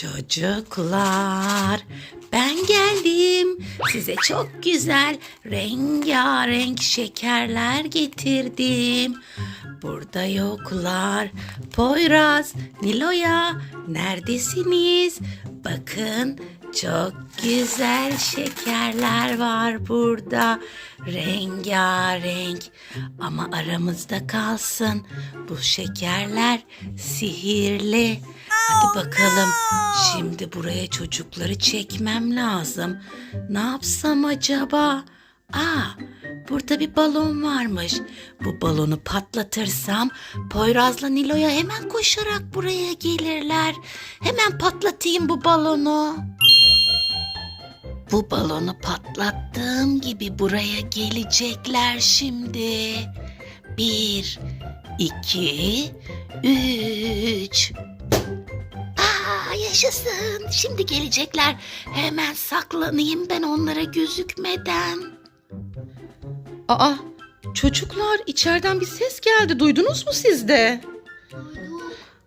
Çocuklar, ben geldim. Size çok güzel rengarenk şekerler getirdim. Burada yoklar. Poyraz, Nilo'ya neredesiniz? Bakın çok güzel şekerler var burada. Rengarenk. Ama aramızda kalsın. Bu şekerler sihirli. Hadi bakalım. Şimdi buraya çocukları çekmem lazım. Ne yapsam acaba? Aa, burada bir balon varmış. Bu balonu patlatırsam Poyraz'la Nilo'ya hemen koşarak buraya gelirler. Hemen patlatayım bu balonu. Bu balonu patlattığım gibi buraya gelecekler şimdi. Bir, iki, üç. Aa, yaşasın. Şimdi gelecekler. Hemen saklanayım ben onlara gözükmeden. Aa, çocuklar içeriden bir ses geldi. Duydunuz mu siz de?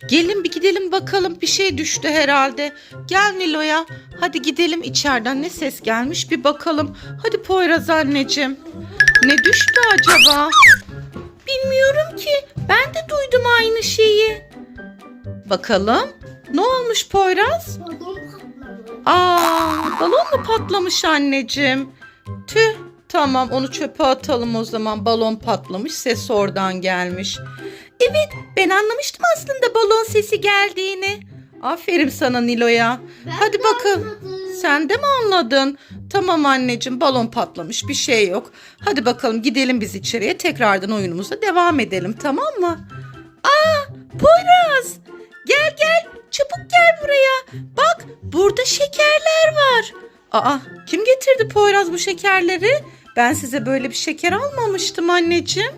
Gelin bir gidelim bakalım. Bir şey düştü herhalde. Gel Nilo'ya. Hadi gidelim içeriden ne ses gelmiş bir bakalım. Hadi Poyraz anneciğim. Ne düştü acaba? Bilmiyorum ki. Ben de duydum aynı şeyi. Bakalım. Ne olmuş Poyraz? Aa, balon mu patlamış anneciğim? Tüh. Tamam onu çöpe atalım o zaman. Balon patlamış ses oradan gelmiş. Evet ben anlamıştım aslında balon sesi geldiğini. Aferin sana Nilo'ya. Hadi bakalım. Sen de mi anladın? Tamam anneciğim balon patlamış bir şey yok. Hadi bakalım gidelim biz içeriye tekrardan oyunumuza devam edelim tamam mı? Aa Poyraz gel gel çabuk gel buraya. Bak burada şekerler var. Aa kim getirdi Poyraz bu şekerleri? Ben size böyle bir şeker almamıştım anneciğim.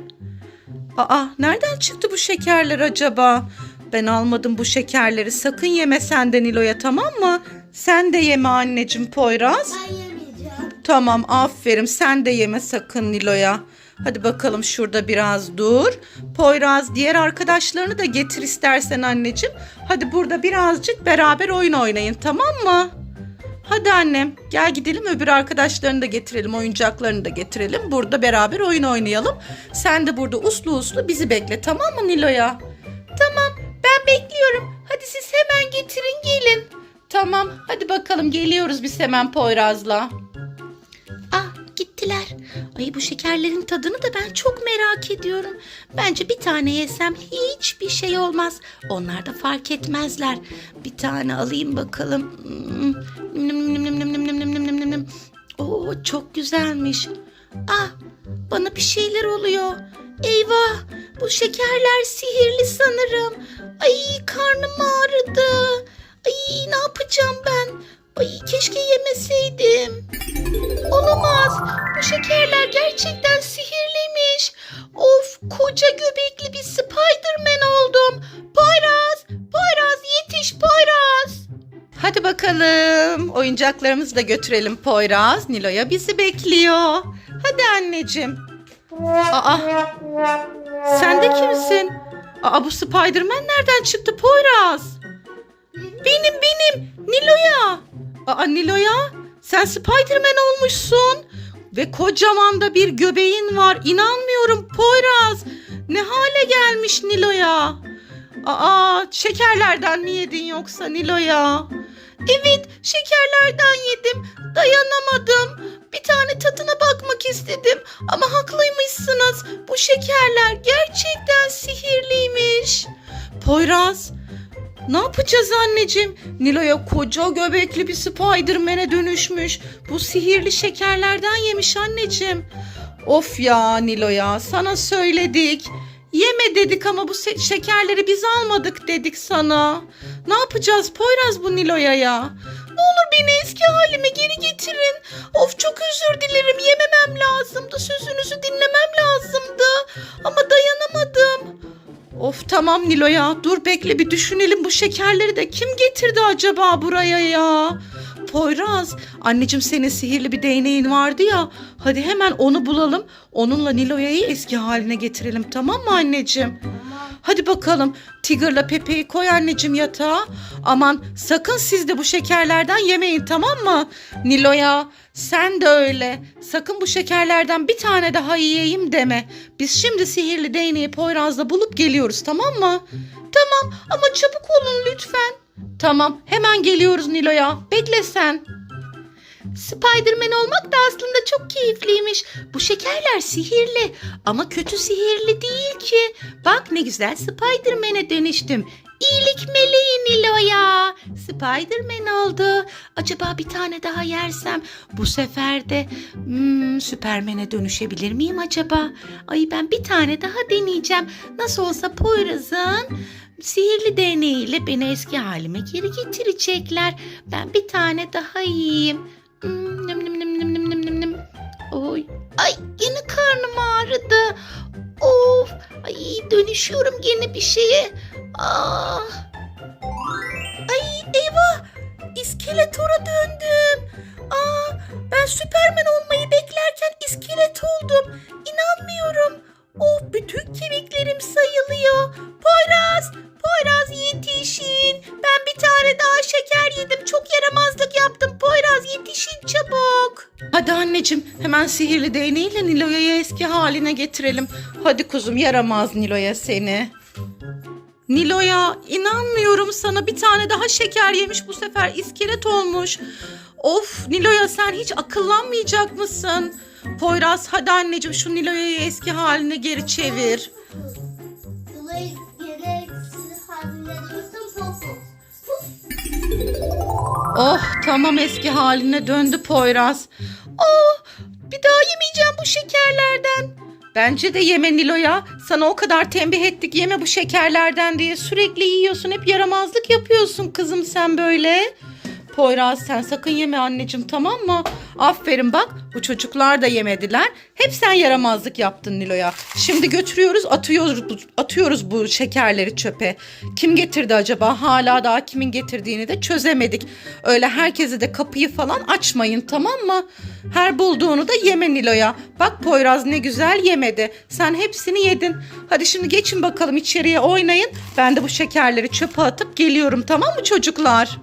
Aa nereden çıktı bu şekerler acaba? Ben almadım bu şekerleri. Sakın yeme sen de Nilo'ya tamam mı? Sen de yeme anneciğim Poyraz. Ben yemeyeceğim. Tamam aferin sen de yeme sakın Nilo'ya. Hadi bakalım şurada biraz dur. Poyraz diğer arkadaşlarını da getir istersen anneciğim. Hadi burada birazcık beraber oyun oynayın tamam mı? Hadi annem gel gidelim öbür arkadaşlarını da getirelim oyuncaklarını da getirelim. Burada beraber oyun oynayalım. Sen de burada uslu uslu bizi bekle tamam mı Nilo'ya? Tamam ben bekliyorum. Hadi siz hemen getirin gelin. Tamam hadi bakalım geliyoruz biz hemen Poyraz'la. Ah gittiler. Ay bu şekerlerin tadını da ben çok merak ediyorum. Bence bir tane yesem hiçbir şey olmaz. Onlar da fark etmezler. Bir tane alayım bakalım. Hmm, Oo çok güzelmiş. Ah bana bir şeyler oluyor. Eyvah bu şekerler sihirli sanırım. Ay karnım ağrıdı. Ay ne yapacağım ben? Ay keşke yemeseydim. Olamaz. Bu şekerler gerçekten sihirliymiş. Of koca bakalım. Oyuncaklarımızı da götürelim Poyraz. Nilo'ya bizi bekliyor. Hadi anneciğim. Aa, sen de kimsin? Aa, bu Spiderman nereden çıktı Poyraz? Benim benim. Nilo'ya. Aa, Nilo'ya. Sen Spiderman olmuşsun. Ve kocaman da bir göbeğin var. İnanmıyorum Poyraz. Ne hale gelmiş Nilo'ya. Aa, şekerlerden mi yedin yoksa Nilo'ya? Evet, şekerlerden yedim. Dayanamadım. Bir tane tadına bakmak istedim. Ama haklıymışsınız. Bu şekerler gerçekten sihirliymiş. Poyraz, ne yapacağız anneciğim? Nilo'ya koca göbekli bir Spiderman'e dönüşmüş. Bu sihirli şekerlerden yemiş anneciğim. Of ya Nilo'ya sana söyledik. Yeme dedik ama bu şekerleri biz almadık dedik sana. Ne yapacağız Poyraz bu Nilo'ya ya? Ne olur beni eski halime geri getirin. Of çok özür dilerim yememem lazımdı. Sözünüzü dinlemem lazımdı. Ama dayanamadım. Of tamam Nilo'ya dur bekle bir düşünelim bu şekerleri de kim getirdi acaba buraya ya? Poyraz anneciğim senin sihirli bir değneğin vardı ya hadi hemen onu bulalım onunla Nilo'ya'yı eski haline getirelim tamam mı anneciğim? Hadi bakalım Tigger'la Pepe'yi koy anneciğim yatağa. Aman sakın siz de bu şekerlerden yemeyin tamam mı? Nilo'ya sen de öyle. Sakın bu şekerlerden bir tane daha yiyeyim deme. Biz şimdi sihirli değneği Poyraz'la bulup geliyoruz tamam mı? Tamam ama çabuk olun lütfen. Tamam hemen geliyoruz Nilo'ya. Bekle sen. Spiderman olmak da aslında çok keyifliymiş. Bu şekerler sihirli ama kötü sihirli değil ki. Bak ne güzel Spiderman'e dönüştüm. İyilik meleği Nilo'ya. Spiderman oldu. Acaba bir tane daha yersem bu sefer de hmm, Süpermen'e dönüşebilir miyim acaba? Ay ben bir tane daha deneyeceğim. Nasıl olsa Poyraz'ın Sihirli değneği ile beni eski halime geri getirecekler. Ben bir tane daha yiyeyim. Hmm, nüm nüm nüm nüm nüm nüm nüm. Oy. Ay yine karnım ağrıdı. Of. Ay dönüşüyorum yeni bir şeye. Ah. Ay eyvah. İskeletora döndüm. Aa, ben Süpermen olmayı beklerken iskelet oldum. İnanmıyorum. Oh bütün kemiklerim sayılıyor. Poyraz, Poyraz yetişin. Ben bir tane daha şeker yedim. Çok yaramazlık yaptım. Poyraz yetişin çabuk. Hadi anneciğim hemen sihirli değneğiyle Nilo'yu eski haline getirelim. Hadi kuzum yaramaz Nilo'ya seni. Nilo'ya inanmıyorum sana bir tane daha şeker yemiş bu sefer iskelet olmuş. Of Nilo'ya sen hiç akıllanmayacak mısın? Poyraz hadi anneciğim şu Nilo'yu eski haline geri çevir. Oh tamam eski haline döndü Poyraz. Oh bir daha yemeyeceğim bu şekerlerden. Bence de yeme Nilo'ya. Sana o kadar tembih ettik yeme bu şekerlerden diye. Sürekli yiyorsun hep yaramazlık yapıyorsun kızım sen böyle. Poyraz sen sakın yeme anneciğim tamam mı? Aferin bak bu çocuklar da yemediler. Hep sen yaramazlık yaptın Nilo'ya. Şimdi götürüyoruz atıyoruz atıyoruz bu şekerleri çöpe. Kim getirdi acaba? Hala daha kimin getirdiğini de çözemedik. Öyle herkese de kapıyı falan açmayın tamam mı? Her bulduğunu da yeme Nilo'ya. Bak Poyraz ne güzel yemedi. Sen hepsini yedin. Hadi şimdi geçin bakalım içeriye oynayın. Ben de bu şekerleri çöpe atıp geliyorum tamam mı çocuklar?